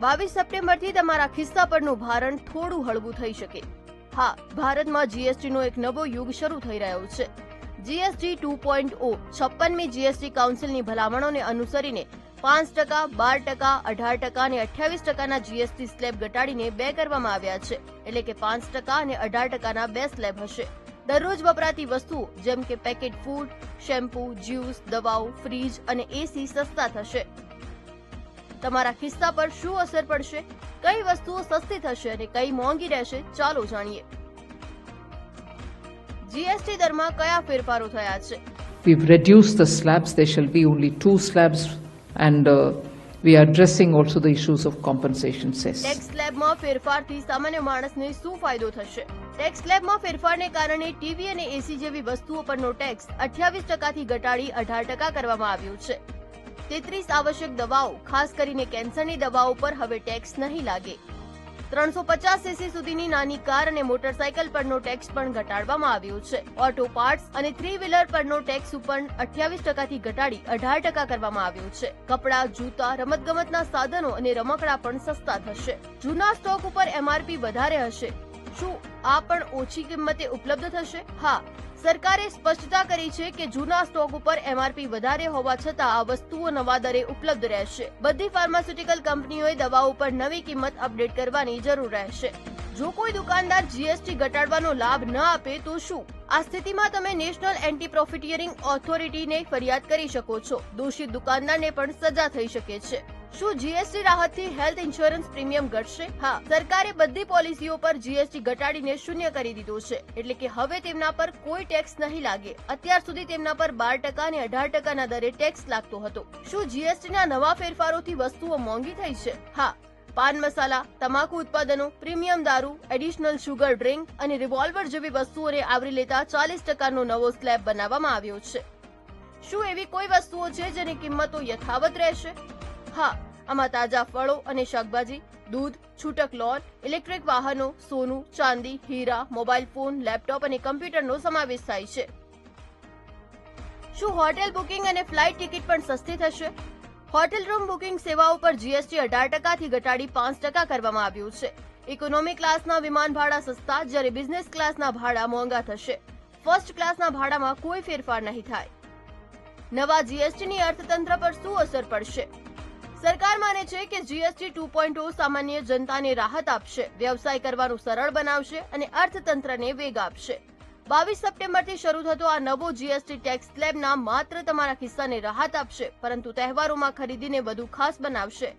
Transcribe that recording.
બાવીસ સપ્ટેમ્બરથી તમારા ખિસ્સા પરનું ભારણ થોડું હળવું થઈ શકે. હા, ભારતમાં જીએસટી નો એક નવો યુગ શરૂ થઈ રહ્યો છે. જીએસટી ટુ પોઈન્ટ ઓ, છપ્પનમી જીએસટી કાઉન્સિલની ભલામણોને અનુસરીને પાંચ ટકા, બાર ટકા, અઢાર ટકા અને અઠ્યાવીસ ટકાના જીએસટી સ્લેબ ઘટાડીને બે કરવામાં આવ્યા છે. એટલે કે પાંચ ટકા અને અઢાર ટકાના બે સ્લેબ હશે. દરરોજ વપરાતી વસ્તુઓ, જેમ કે પેકેટ ફૂડ, શેમ્પૂ, જ્યુસ, દવાઓ, ફ્રીજ અને એસી સસ્તા થશે. તમારા ખિસ્સા પર શું અસર પડશે? કઈ વસ્તુઓ સસ્તી થશે અને કઈ મોંઘી રહેશે? ચાલો જાણીએ. જીએસટી દરમાં કયા ફેરફારો થયા છે? We've reduced the slabs, there shall be only two slabs, and uh, we are addressing also the issues of compensation cess. Tax સ્લેબમાં ફેરફારથી સામાન્ય માણસને શું ફાયદો થશે? ટેક્સ સ્લેબમાં ફેરફારને કારણે ટીવી અને એસી જેવી વસ્તુઓ પરનો ટેક્સ અઠ્યાવીસ ટકાથી ઘટાડી અઢાર ટકા કરવામાં આવ્યો છે. તેત્રીસ આવશ્યક દવાઓ, ખાસ કરીને કેન્સરની દવાઓ પર હવે ટેક્સ નહીં લાગે. ત્રણસો પચાસ સીસી સુધીની નાની કાર અને મોટરસાયકલ પરનો ટેક્સ પણ ઘટાડવામાં આવ્યો છે. ઓટો પાર્ટ્સ અને થ્રી વ્હીલર પરનો ટેક્સ ઉપર અઠ્યાવીસ ટકાથી ઘટાડી અઢાર ટકા કરવામાં આવ્યો છે. કપડાં, જૂતા, રમતગમતના સાધનો અને રમકડા પણ સસ્તા થશે. જૂના સ્ટોક ઉપર એમઆરપી વધારે હશે. શું આ પણ ઓછી કિંમતે ઉપલબ્ધ થશે? હા સરકારે સ્પષ્ટતા કરી છે કે જૂના સ્ટોક ઉપર એમઆરપી વધારે હોવા છતાં આ વસ્તુઓ નવા દરે ઉપલબ્ધ રહેશે. બધી ફાર્માસ્યુટિકલ કંપનીઓએ દવાઓ પર નવી કિંમત અપડેટ કરવાની જરૂર રહેશે. જો કોઈ દુકાનદાર જીએસટી ઘટાડવાનો લાભ ન આપે તો શું? આ સ્થિતિમાં તમે નેશનલ એન્ટી પ્રોફિટિયરિંગ ઓથોરિટીને ફરિયાદ કરી શકો છો. દોષિત દુકાનદારને પણ સજા થઈ શકે છે. શું જીએસટી રાહતથી હેલ્થ ઇન્સ્યોરન્સ પ્રીમિયમ ઘટશે? હા, સરકારે બધી પોલિસીઓ પર જીએસટી ઘટાડીને શૂન્ય કરી દીધો છે. એટલે કે હવે તેમના પર કોઈ ટેક્સ નહીં લાગે. અત્યાર સુધી તેમના પર બાર ટકા અને અઢાર ટકાના દરે ટેક્સ લાગતો હતો. શું જીએસટીના નવા ફેરફારોથી વસ્તુઓ મોંઘી થઈ છે? હા, પાન મસાલા, તમાકુ ઉત્પાદનો, પ્રીમિયમ દારૂ એડિશનલ શુગર ડ્રિંક અને રિવોલ્વર જેવી વસ્તુઓને આવરી લેતા ચાલીસ ટકાનો નવો સ્લેબ બનાવવામાં આવ્યો છે. શું એવી કોઈ વસ્તુઓ છે જેની કિંમતો યથાવત રહેશે? હા આમાં તાજા ફળો અને શાકભાજી, દૂધ, છૂટક લોન, ઇલેક્ટ્રિક વાહનો, સોનું, ચાંદી, હીરા, મોબાઈલ ફોન, લેપટોપ અને કમ્પ્યુટરનો સમાવેશ થાય છે. શું હોટેલ બુકિંગ અને ફ્લાઇટ ટિકિટ પણ સસ્તી થશે? હોટેલ રૂમ બુકિંગ સેવાઓ પર જીએસટી અઢાર ટકાથી ઘટાડી પાંચ ટકા કરવામાં આવ્યું છે. ઇકોનોમી ક્લાસના વિમાન ભાડા સસ્તા, જ્યારે બિઝનેસ ક્લાસના ભાડા મોંઘા થશે. ફર્સ્ટ ક્લાસના ભાડામાં કોઈ ફેરફાર નહીં થાય. નવા જીએસટીની અર્થતંત્ર પર શું અસર પડશે? સરકાર માને છે કે જીએસટી ટુ પોઈન્ટ સામાન્ય જનતાને રાહત આપશે, વ્યવસાય કરવાનું સરળ બનાવશે અને અર્થતંત્રને વેગ આપશે. બાવીસ સપ્ટેમ્બરથી શરૂ થતો આ નવો જીએસટી ટેક્સ સ્લેબના માત્ર તમારા ખિસ્સાને રાહત આપશે, પરંતુ તહેવારોમાં ખરીદીને વધુ ખાસ બનાવશે.